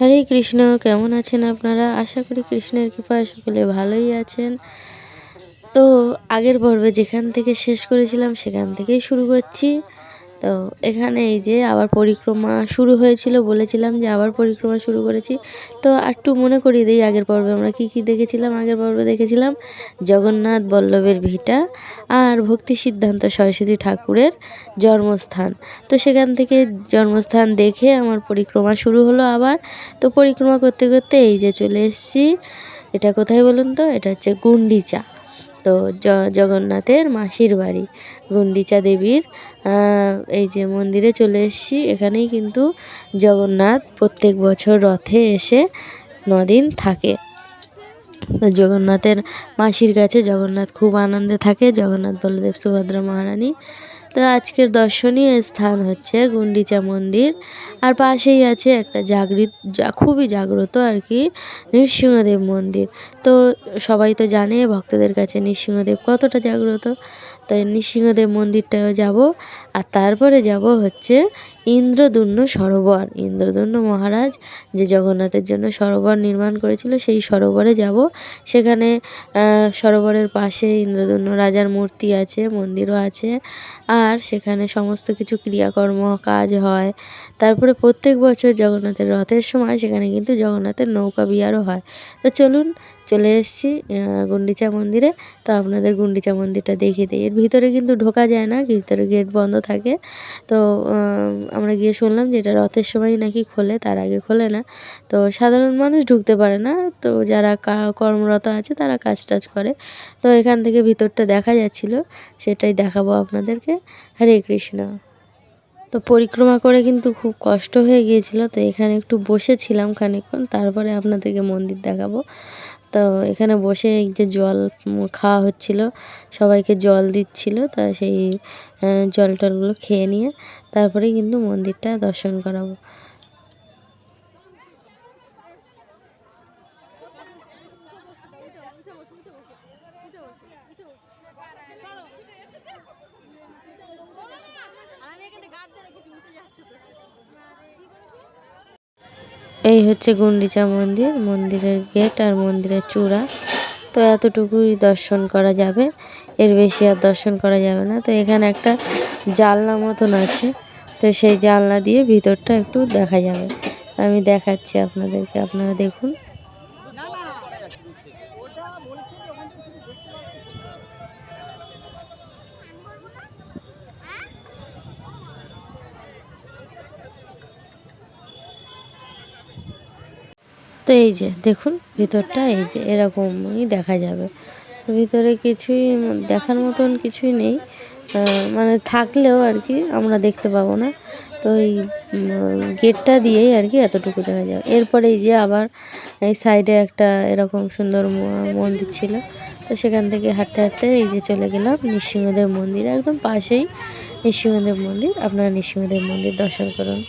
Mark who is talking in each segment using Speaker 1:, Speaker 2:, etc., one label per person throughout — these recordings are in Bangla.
Speaker 1: হরে কৃষ্ণ, কেমন আছেন আপনারা? আশা করি কৃষ্ণের কৃপায় সকলে ভালোই আছেন। তো আগের পর্বে যেখান থেকে শেষ করেছিলাম, সেখান থেকেই শুরু করছি। তো এখানে এই যে আবার পরিক্রমা শুরু হয়েছিল, বলেছিলাম যে আবার পরিক্রমা শুরু করেছি। তো একটু মনে করিয়ে দিই, আগের পর্বে আমরা কি কি দেখেছিলাম? আগের পর্বে দেখেছিলাম জগন্নাথ বল্লভের ভিটা আর ভক্তি সিদ্ধান্ত সরস্বতী ঠাকুরের জন্মস্থান। তো সেখান থেকে জন্মস্থান দেখে আমার পরিক্রমা শুরু হলো আবার। তো পরিক্রমা করতে করতে এই যে চলে এসেছি, এটা কোথায় বলুন তো? এটা হচ্ছে গুন্ডিচা। তো জগন্নাথের মাসির বাড়ি। গুন্ডিচা দেবীর এই যে মন্দিরে চলে এসেছি। এখানেই কিন্তু জগন্নাথ প্রত্যেক বছর রথে এসে নদিন থাকে। জগন্নাথের মাসির কাছে জগন্নাথ খুব আনন্দে থাকে। জগন্নাথ বলদেব সুভদ্রা মহারানী তো আজকের দর্শনীয় স্থান হচ্ছে গুন্ডিচা মন্দির। আর পাশেই আছে একটা জাগৃত খুবই জাগ্রত আর কি নৃসিংহদেব মন্দির। তো সবাই তো জানে ভক্তদের কাছে নৃসিংহদেব কতটা জাগ্রত। তাই নৃসিংহদেব মন্দিরটাও যাব। আর তারপরে যাব হচ্ছে ইন্দ্রদুম্ন সরোবর। ইন্দ্রদুম্ন মহারাজ যে জগন্নাথের জন্য সরোবর নির্মাণ করেছিল, সেই সরোবরে যাব। সেখানে সরোবরের পাশে ইন্দ্রদুম্ন রাজার মূর্তি আছে, মন্দিরও আছে। আর সেখানে সমস্ত কিছু ক্রিয়াকর্ম, কাজ হয়। তারপরে প্রত্যেক বছর জগন্নাথের রথের সময় সেখানে কিন্তু জগন্নাথের নৌকা বিহারও হয়। তো চলুন চলে এসেছি গুন্ডিচা মন্দিরে। তো আপনাদের গুন্ডিচা মন্দিরটা দেখিয়ে দিই। এর ভিতরে কিন্তু ঢোকা যায় না, ভিতরে গেট বন্ধ থাকে। তো আমরা গিয়ে শুনলাম যে এটা রথের সময় নাকি খোলে, তার আগে খোলে না। তো সাধারণ মানুষ ঢুকতে পারে না। তো যারা কর্মরত আছে তারা কাজ টাজ করে। তো এখান থেকে ভিতরটা দেখা যাচ্ছিল, সেটাই দেখাবো আপনাদেরকে। হরে কৃষ্ণ। তো পরিক্রমা করে কিন্তু খুব কষ্ট হয়ে গিয়েছিল তো এখানে একটু বসেছিলাম খানিকক্ষণ তারপরে আপনাদেরকে মন্দির দেখাবো তো এখানে বসে এই যে জল খাওয়া হচ্ছিল সবাইকে জল দিচ্ছিল তা সেই জল টলগুলো খেয়ে নিয়ে তারপরে কিন্তু মন্দিরটা দর্শন করাবো এই হচ্ছে গুন্ডিচা মন্দির, মন্দিরের গেট আর মন্দিরের চূড়া। তো এতটুকুই দর্শন করা যাবে। এর বেশি আর দর্শন করা যাবে না। তো এখানে একটা জানলা মতন আছে। তো সেই জানলা দিয়ে ভিতরটা একটু দেখা যাবে। আমি দেখাচ্ছি আপনাদেরকে। আপনারা দেখুন। তো এই যে, দেখুন, ভিতরটা এই যে, এরকমই দেখা যাবে। ভিতরে কিছুই দেখার মতন কিছুই নেই। মানে থাকলেও আর কি আমরা দেখতে পাবো না। তো এই গেটটা দিয়েই আর কি এতটুকু দেখা যাবে। এরপরে এই যে আবার এই সাইডে একটা এরকম সুন্দর মন্দির ছিল। তো সেখান থেকে হাঁটতে হাঁটতে এই যে চলে গেলাম নৃসিংহদেব মন্দির। একদম পাশেই নৃসিংহদেব মন্দির। আপনারা নৃসিংহদেব মন্দির দর্শন করুন।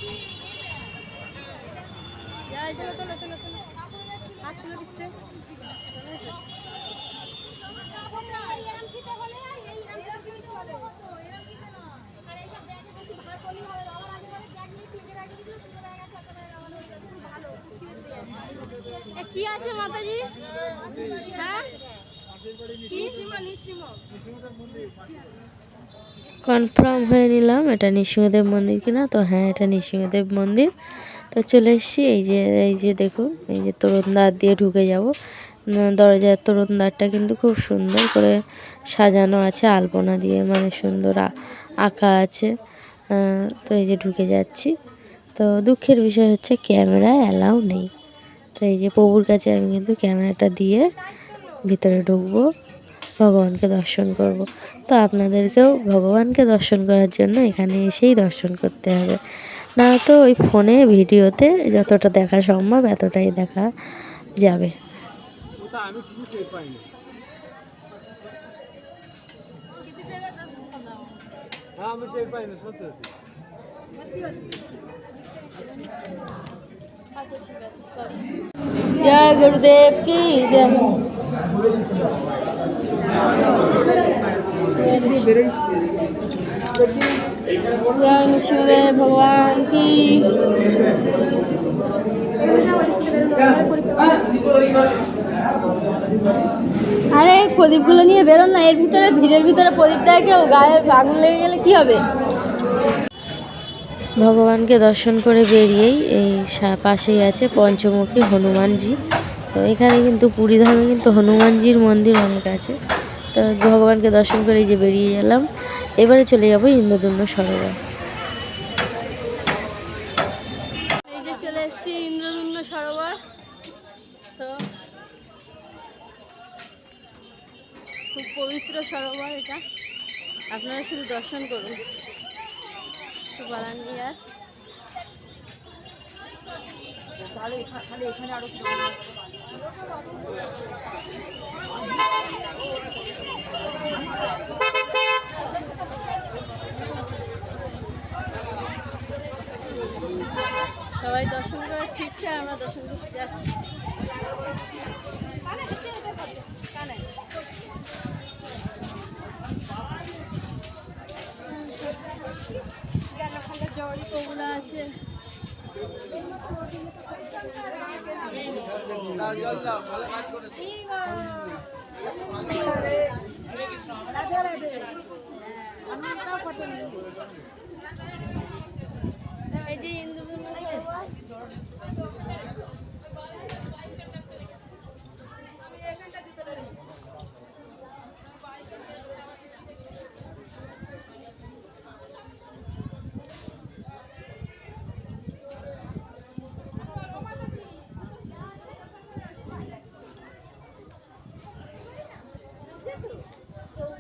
Speaker 1: কি আছে মাতাজি? হ্যাঁ? কনফার্ম হয়ে নিলাম, এটা নৃসিংহদেব মন্দির কিনা? তো হ্যাঁ এটা নৃসিংহদেব মন্দির। তো চলে এসছি, এই যে এই যে দেখুন, এই যে তরুণদ্বার দিয়ে ঢুকে যাব। দরজার তরুণদ্বারটা কিন্তু খুব সুন্দর করে সাজানো আছে, আলপনা দিয়ে মানে সুন্দর আঁকা আছে। তো এই যে ঢুকে যাচ্ছি। তো দুঃখের বিষয় হচ্ছে ক্যামেরা অ্যালাউ নেই। তো এই যে প্রভুর কাছে আমি কিন্তু ক্যামেরাটা দিয়ে ভিতরে ঢুকবো, ভগবানকে দর্শন করব। তো আপনাদেরকেও ভগবানকে দর্শন করার জন্য এখানে এসেই দর্শন করতে হবে। না তো ওই ফোনে ভিডিওতে যতটা দেখা সম্ভব এতটাই দেখা যাবে। আমি টের পাই না জয় গুরুদেব কি জয় জয় নিশুদেব ভগবান কি
Speaker 2: আরে প্রদীপগুলো নিয়ে বেরোন না, এর ভিতরে, ভিড়ের ভিতরে প্রদীপটা কেউ গায়ে আগুন লেগে গেলে কি হবে?
Speaker 1: ভগবানকে দর্শন করে বেরিয়েই এই পাশেই আছে পঞ্চমুখী হনুমানজি। তো এখানে কিন্তু পুরী ধামে কিন্তু হনুমানজির মন্দির অনেক আছে। তো ভগবানকে দর্শন করে যে বেরিয়ে গেলাম এবারে চলে যাব ইন্দ্রদুম্ন সরোবর।
Speaker 2: এই যে চলে এসেছি ইন্দ্রদুম্ন সরোবর। তো খুব পবিত্র সরোবর এটা। আপনারা শুধু দর্শন করুন। সুবালাঙ্গি আর সবাই দর্শন করে ফিরছে আমরা দর্শন করতে যাচ্ছি। ওগুলো আছে এই যে ইন্দুদুর্গ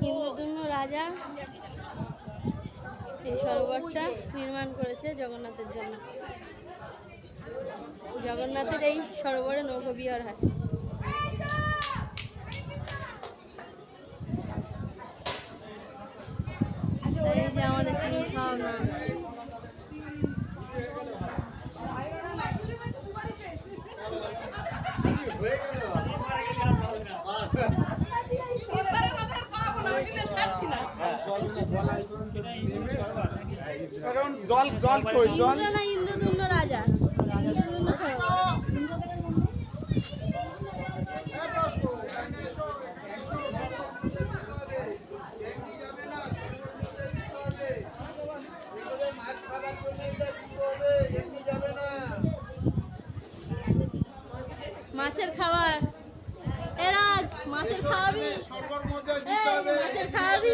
Speaker 2: ইন্দ্রদুম্ন রাজা এই সরোবরটা নির্মাণ করেছে জগন্নাথের জন্য। জগন্নাথের এই সরোবরে নৌকো বিহার হয় এই যে আমাদের টিম খাওয়ানো আছে।
Speaker 3: এখন জল জল কই? জল
Speaker 2: না ইন্দ্রদুম্ন রাজা। ইন্দ্রদুম্ন মাছের খাবার। এ রাজ মাছের খাওয়াবি? মাছের খাওয়াবি?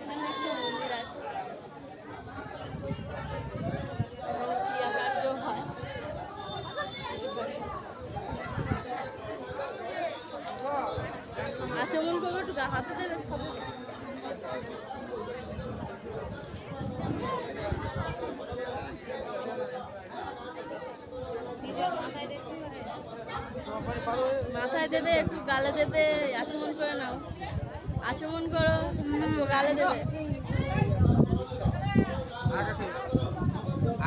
Speaker 2: এখানে একটা মন্দির আছে এখানে ক্রিয়াকার্য হয় আচমন করব একটু গা- হাতে দেবে খাব মাথায় দেবে একটু গালে দেবে আচমন করে নাও আচমন করো একটু গালে দেবে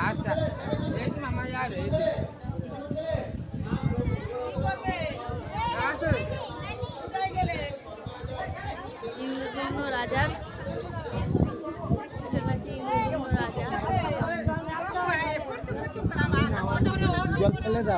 Speaker 4: আচ্ছা মামা যার আচ্ছা
Speaker 2: ইন্দ্রদুম্ন রাজার রাজা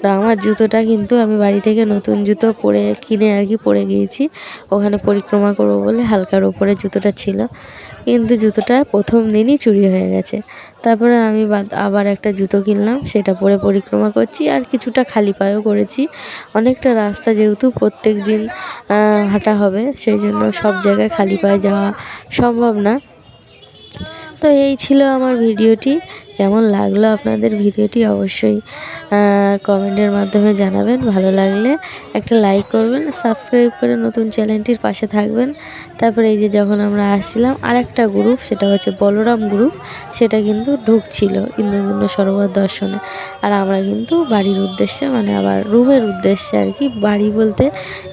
Speaker 2: তো আমার
Speaker 1: জুতোটা কিন্তু আমি বাড়ি থেকে নতুন জুতো পরে কিনে আর কি পরে গিয়েছি। ওখানে পরিক্রমা করব বলে হালকার ওপরে জুতোটা ছিল। কিন্তু জুতোটা প্রথম দিনই চুরি হয়ে গেছে। তারপরে আমি আবার একটা জুতো কিনলাম, সেটা পরে পরিক্রমা করছি আর কিছুটা খালি পায়েও করেছি। অনেকটা রাস্তা যেহেতু প্রত্যেক দিন হাঁটা হবে, সেই জন্য সব জায়গায় খালি পায়ে যাওয়া সম্ভব না। তো এই ছিল আমার ভিডিওটি। কেমন লাগল আপনাদের ভিডিওটি অবশ্যই কমেন্টের মাধ্যমে জানাবেন। ভালো লাগলে একটা লাইক করবেন সাবস্ক্রাইব করে নতুন চ্যানেলটির পাশে থাকবেন। তারপরে এই যে যখন আমরা আসছিলাম আর একটা গ্রুপ সেটা হচ্ছে বলরাম গ্রুপ সেটা কিন্তু ঢুকছিল ইন্দ্রধন্য সরোবর দর্শনে। আর আমরা কিন্তু বাড়ির উদ্দেশ্যে মানে আবার রুমের উদ্দেশ্যে আর কি, বাড়ি বলতে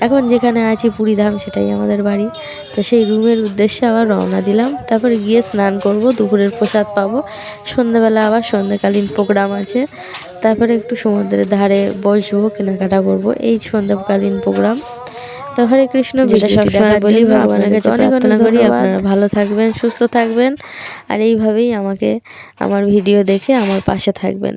Speaker 1: এখন যেখানে আছি পুরীধাম, সেটাই আমাদের বাড়ি। তো সেই রুমের উদ্দেশ্যে আবার রওনা দিলাম। তারপরে গিয়ে স্নান করব, দুপুরের প্রসাদ পাবো, সন্ধ্যাবেলা আবার সন্ধ্যাকালীন প্রোগ্রাম আছে। তারপরে একটু সমুদ্রের ধারে বসবো কেনাকাটা করব। এই সন্ধ্যাকালীন প্রোগ্রাম। তো হরে কৃষ্ণ যেটা সবসময় বলি ভগবানের কাছে অনেক অনেক করি আপনারা ভালো থাকবেন সুস্থ থাকবেন। আর এইভাবেই আমাকে আমার ভিডিও দেখে আমার পাশে থাকবেন।